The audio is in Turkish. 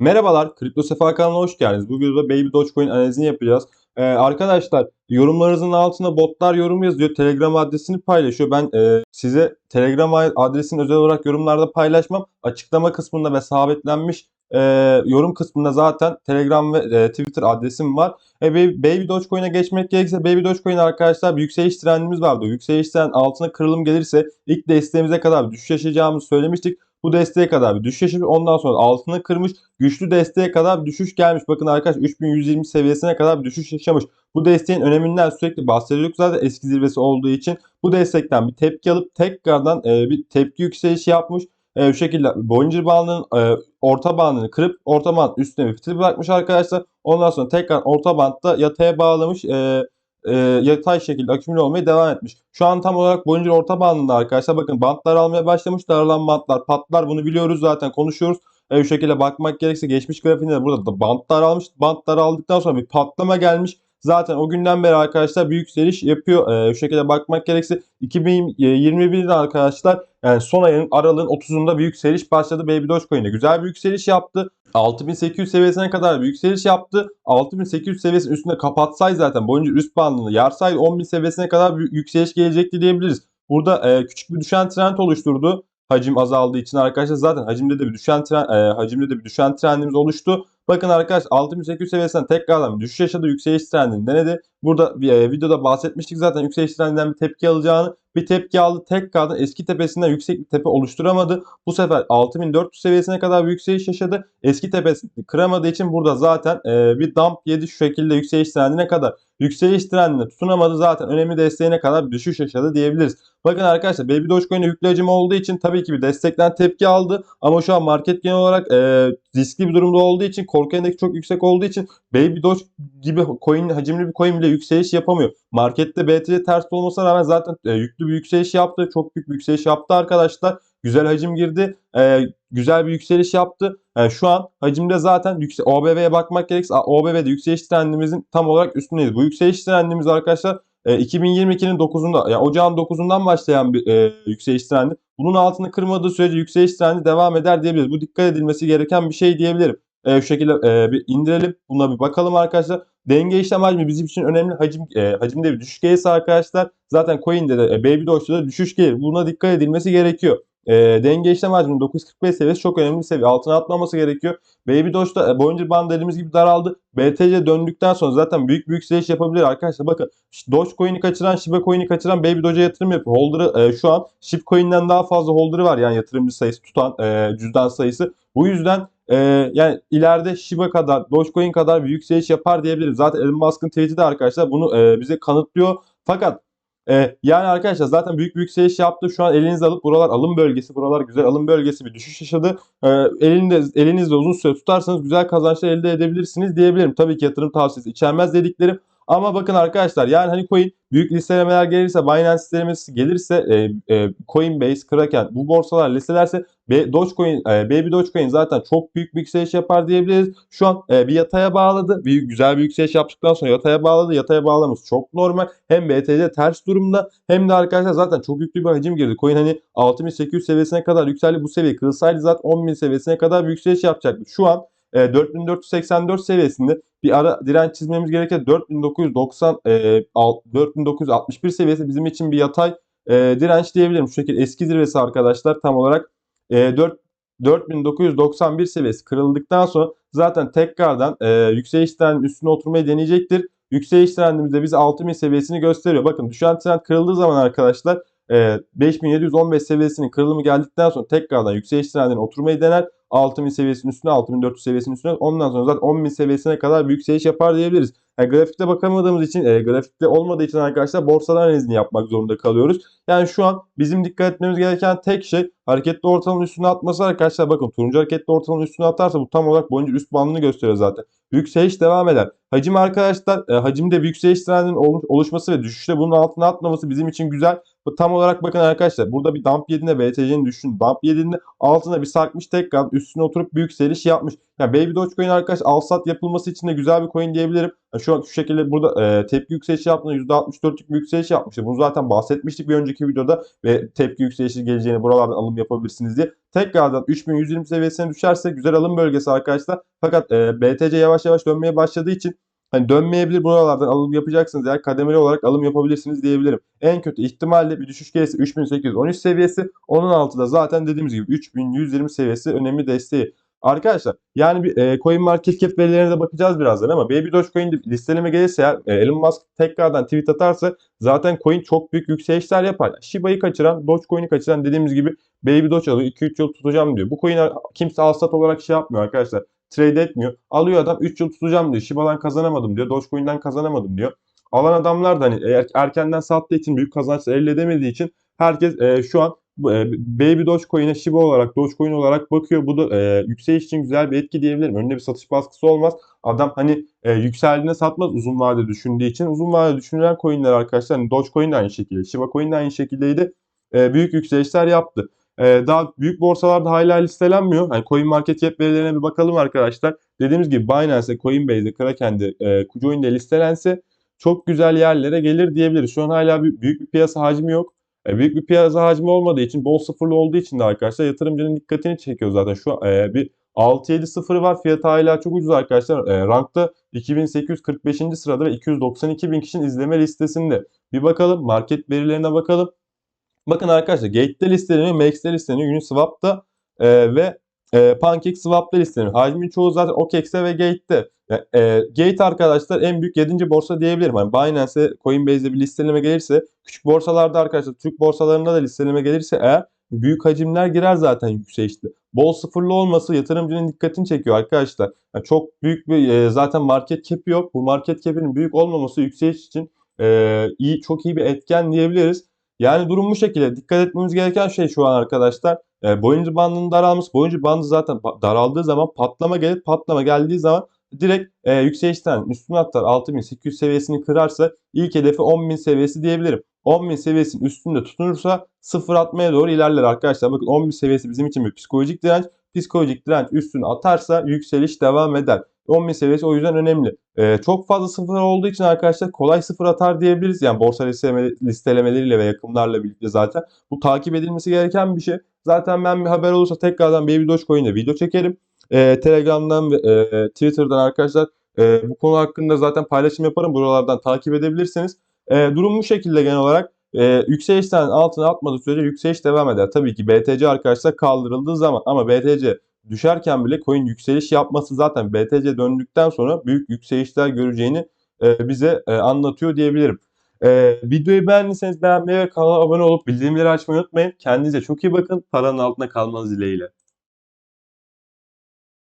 Merhabalar, Kripto Sefa kanalına hoş geldiniz. Bu videoda Baby Dogecoin analizini yapacağız. Ee, arkadaşlar yorumlarınızın altına botlar yorum yazıyor. Telegram adresini paylaşıyor. Ben e, size Telegram adresini özel olarak yorumlarda paylaşmam. Açıklama kısmında ve sabitlenmiş e, yorum kısmında zaten Telegram ve e, Twitter adresim var. E, Baby Dogecoin'e geçmek gerekirse Baby Dogecoin arkadaşlar bir yükseliş trendimiz vardı. Yükseliş trend altına kırılım gelirse ilk desteğimize kadar düşüş yaşayacağımızı söylemiştik. Bu desteğe kadar bir düşüş yaşamış. Ondan sonra altını kırmış. Güçlü desteğe kadar bir düşüş gelmiş. Bakın arkadaşlar 3120 seviyesine kadar bir düşüş yaşamış. Bu desteğin öneminden sürekli bahsediyorduk zaten eski zirvesi olduğu için. Bu destekten bir tepki alıp tekrardan e, bir tepki yükselişi yapmış. E, şu şekilde Bollinger bandının e, orta bandını kırıp orta band üstüne bir fitil bırakmış arkadaşlar. Ondan sonra tekrar orta bandda yataya bağlamış. E, e, yatay şekilde akümüle olmaya devam etmiş. Şu an tam olarak Bollinger orta bandında arkadaşlar bakın bantlar almaya başlamış. Daralan bantlar patlar bunu biliyoruz zaten konuşuyoruz. E, şu şekilde bakmak gerekirse geçmiş grafiğinde de burada da bantlar almış. Bantlar aldıktan sonra bir patlama gelmiş. Zaten o günden beri arkadaşlar büyük yükseliş yapıyor. Ee, şu şekilde bakmak gerekirse 2021'de arkadaşlar yani son ayın aralığın 30'unda bir yükseliş başladı Baby Dogecoin'de. Güzel bir yükseliş yaptı. 6800 seviyesine kadar bir yükseliş yaptı. 6800 seviyesinin üstünde kapatsaydı zaten boyunca üst bandını yarsaydı 10.000 seviyesine kadar bir yükseliş gelecekti diyebiliriz. Burada e, küçük bir düşen trend oluşturdu. Hacim azaldığı için arkadaşlar zaten hacimde de bir düşen trend, e, hacimde de bir düşen trendimiz oluştu. Bakın arkadaş 6800 seviyesinden tekrardan düşüş yaşadı. Yükseliş trendini denedi. Burada bir e, videoda bahsetmiştik zaten yükseliş trendinden bir tepki alacağını. Bir tepki aldı. Tekrardan eski tepesinden yüksek bir tepe oluşturamadı. Bu sefer 6400 seviyesine kadar bir yükseliş yaşadı. Eski tepesini kıramadığı için burada zaten e, bir dump yedi şu şekilde yükseliş trendine kadar. Yükseliş trendine tutunamadı zaten önemli desteğine kadar bir düşüş yaşadı diyebiliriz. Bakın arkadaşlar Baby Dogecoin'e yüklü hacim olduğu için tabii ki bir destekten tepki aldı. Ama şu an market genel olarak e, riskli bir durumda olduğu için korku endeksi çok yüksek olduğu için Baby Doge gibi coin hacimli bir coin bile yükseliş yapamıyor. Markette BTC ters olmasına rağmen zaten e, yüklü bir yükseliş yaptı. Çok büyük bir yükseliş yaptı arkadaşlar. Güzel hacim girdi. E, güzel bir yükseliş yaptı. Yani e, şu an hacimde zaten yüksek OBV'ye bakmak gerekirse OBV'de yükseliş trendimizin tam olarak üstündeyiz. Bu yükseliş trendimiz arkadaşlar e, 2022'nin 9'unda yani ocağın 9'undan başlayan bir e, yükseliş trendi. Bunun altını kırmadığı sürece yükseliş trendi devam eder diyebiliriz. Bu dikkat edilmesi gereken bir şey diyebilirim. E, şu şekilde e, bir indirelim. Buna bir bakalım arkadaşlar. Denge işlem hacmi bizim için önemli. Hacim e, hacimde bir düşüş gelirse arkadaşlar zaten coin'de de e, Baby Doge'da da düşüş gelir. Buna dikkat edilmesi gerekiyor. E, denge işlem hacminin 945 seviyesi çok önemli bir seviye. Altına atmaması gerekiyor. Baby Doge'da e, Bollinger Band dediğimiz gibi daraldı. BTC döndükten sonra zaten büyük büyük yükseliş yapabilir arkadaşlar. Bakın Dogecoin'i kaçıran, Shiba Coin'i kaçıran Baby Doge'a yatırım yapıyor. Holder'ı e, şu an Shiba Coin'den daha fazla holder'ı var. Yani yatırımcı sayısı tutan e, cüzdan sayısı. Bu yüzden e, yani ileride Shiba kadar, Dogecoin kadar bir yükseliş yapar diyebiliriz. Zaten Elon Musk'ın tweet'i de arkadaşlar bunu e, bize kanıtlıyor. Fakat ee, yani arkadaşlar zaten büyük büyük yükseliş yaptı. Şu an elinize alıp buralar alım bölgesi. Buralar güzel alım bölgesi bir düşüş yaşadı. Ee, elinde, elinizde uzun süre tutarsanız güzel kazançlar elde edebilirsiniz diyebilirim. Tabii ki yatırım tavsiyesi içermez dediklerim. Ama bakın arkadaşlar yani hani coin büyük listelemeler gelirse Binance listelemesi gelirse e, e, Coinbase, Kraken bu borsalar listelerse Dogecoin, e, Baby Dogecoin zaten çok büyük bir yükseliş yapar diyebiliriz. Şu an e, bir yataya bağladı. Bir güzel bir yükseliş yaptıktan sonra yataya bağladı. Yataya bağlaması çok normal. Hem BTC ters durumda hem de arkadaşlar zaten çok yüklü bir hacim girdi. Coin hani 6800 seviyesine kadar yükseldi. Bu seviye kırılsaydı zaten 10.000 seviyesine kadar bir yükseliş yapacaktı. Şu an e, 4484 seviyesinde bir ara direnç çizmemiz gerekir. 4990 e, 4961 seviyesi bizim için bir yatay e, direnç diyebilirim. Şu şekilde eski zirvesi arkadaşlar tam olarak e, 4 4991 seviyesi kırıldıktan sonra zaten tekrardan e, yükseliş trendinin üstüne oturmayı deneyecektir. Yükseliş trendimizde bize 6000 seviyesini gösteriyor. Bakın düşen trend kırıldığı zaman arkadaşlar e, 5715 seviyesinin kırılımı geldikten sonra tekrardan yükseliş trendine oturmayı dener. 6000 seviyesinin üstüne 6400 seviyesinin üstüne ondan sonra zaten 10000 seviyesine kadar bir yükseliş yapar diyebiliriz. Yani grafikte bakamadığımız için e, grafikte olmadığı için arkadaşlar borsadan analizini yapmak zorunda kalıyoruz. Yani şu an bizim dikkat etmemiz gereken tek şey hareketli ortalamanın üstüne atması arkadaşlar. Bakın turuncu hareketli ortalamanın üstüne atarsa bu tam olarak boyunca üst bandını gösteriyor zaten. Yükseliş devam eder. Hacim arkadaşlar e, hacimde yükseliş trendinin oluşması ve düşüşte bunun altına atmaması bizim için güzel. Tam olarak bakın arkadaşlar burada bir dump yediğinde BTC'nin düşün. Dump yediğinde altına bir sarkmış tekrar üstüne oturup büyük yükseliş yapmış. Yani Baby Dogecoin arkadaş al sat yapılması için de güzel bir coin diyebilirim. Yani şu an şu şekilde burada e, tepki yükselişi yaptığında %64'lük bir yükseliş yapmıştı. Bunu zaten bahsetmiştik bir önceki videoda ve tepki yükselişi geleceğini buralardan alım yapabilirsiniz diye. tekrardan 3120 seviyesine düşerse güzel alım bölgesi arkadaşlar. Fakat e, BTC yavaş yavaş dönmeye başladığı için hani dönmeyebilir buralardan alım yapacaksınız eğer kademeli olarak alım yapabilirsiniz diyebilirim. En kötü ihtimalle bir düşüş gelirse 3813 seviyesi. Onun altında zaten dediğimiz gibi 3120 seviyesi önemli desteği. Arkadaşlar yani bir e, coin market cap verilerine de bakacağız birazdan ama Baby Dogecoin listeleme gelirse eğer e, Elon Musk tekrardan tweet atarsa zaten coin çok büyük yükselişler yapar. Shiba'yı kaçıran, Dogecoin'i kaçıran dediğimiz gibi Baby Doge alıyor 2-3 yıl tutacağım diyor. Bu coin'i kimse alsat olarak şey yapmıyor arkadaşlar. Trade etmiyor. Alıyor adam 3 yıl tutacağım diyor. Shiba'dan kazanamadım diyor. Dogecoin'den kazanamadım diyor. Alan adamlar da hani eğer erkenden sattığı için büyük kazançlar elde edemediği için herkes e, şu an e, Baby Dogecoin'e Shiba olarak, Dogecoin olarak bakıyor. Bu da e, yükseliş için güzel bir etki diyebilirim. Önünde bir satış baskısı olmaz. Adam hani e, yükseldiğine satmaz uzun vadede düşündüğü için. Uzun vadede düşünülen coinler arkadaşlar hani Dogecoin de aynı şekilde, Shiba Coin de aynı şekildeydi. E, büyük yükselişler yaptı. E, daha büyük borsalarda hala listelenmiyor. Hani coin market cap verilerine bir bakalım arkadaşlar. Dediğimiz gibi Binance'de, Coinbase'de, Kraken'de, e, Kucoin'de listelense çok güzel yerlere gelir diyebiliriz. Şu an hala bir, büyük bir piyasa hacmi yok. E, büyük bir piyasa hacmi olmadığı için, bol sıfırlı olduğu için de arkadaşlar yatırımcının dikkatini çekiyor zaten. Şu e, bir 6-7 sıfırı var. Fiyatı hala çok ucuz arkadaşlar. E, rankta 2845. sırada ve 292 bin kişinin izleme listesinde. Bir bakalım market verilerine bakalım. Bakın arkadaşlar Gate'de listeleniyor, Max'te listeleniyor, Uniswap'ta e, ve e, PancakeSwap'ta listeleniyor. Hacmin çoğu zaten OKEX'te ve Gate'de. E, Gate arkadaşlar en büyük 7. borsa diyebilirim. Yani Binance'e, Coinbase'de bir listeleme gelirse, küçük borsalarda arkadaşlar Türk borsalarında da listeleme gelirse eğer büyük hacimler girer zaten yükselişte. Bol sıfırlı olması yatırımcının dikkatini çekiyor arkadaşlar. Yani çok büyük bir e, zaten market cap yok. Bu market cap'in büyük olmaması yükseliş için e, iyi çok iyi bir etken diyebiliriz. Yani durum bu şekilde. Dikkat etmemiz gereken şey şu an arkadaşlar. E, boyuncu bandının daralması. Boyuncu bandı zaten daraldığı zaman patlama gelir. Patlama geldiği zaman direkt e, yükselişten üstüne atlar 6800 seviyesini kırarsa ilk hedefi 10.000 seviyesi diyebilirim. 10.000 seviyesinin üstünde tutunursa sıfır atmaya doğru ilerler arkadaşlar. Bakın 10.000 seviyesi bizim için bir psikolojik direnç. Psikolojik direnç üstüne atarsa yükseliş devam eder. 10.000 seviyesi o yüzden önemli. Ee, çok fazla sıfır olduğu için arkadaşlar kolay sıfır atar diyebiliriz. Yani borsa listeleme, listelemeleriyle ve yakımlarla birlikte zaten. Bu takip edilmesi gereken bir şey. Zaten ben bir haber olursa tekrardan Baby Dogecoin'de video çekerim. Ee, Telegram'dan ve e, Twitter'dan arkadaşlar e, bu konu hakkında zaten paylaşım yaparım. Buralardan takip edebilirsiniz. E, durum bu şekilde genel olarak. E, yükselişten altına atmadığı sürece yükseliş devam eder. Tabii ki BTC arkadaşlar kaldırıldığı zaman ama BTC düşerken bile coin yükseliş yapması zaten BTC döndükten sonra büyük yükselişler göreceğini e, bize e, anlatıyor diyebilirim. E, videoyu beğendiyseniz beğenmeyi ve kanala abone olup bildirimleri açmayı unutmayın. Kendinize çok iyi bakın. Paranın altında kalmanız dileğiyle.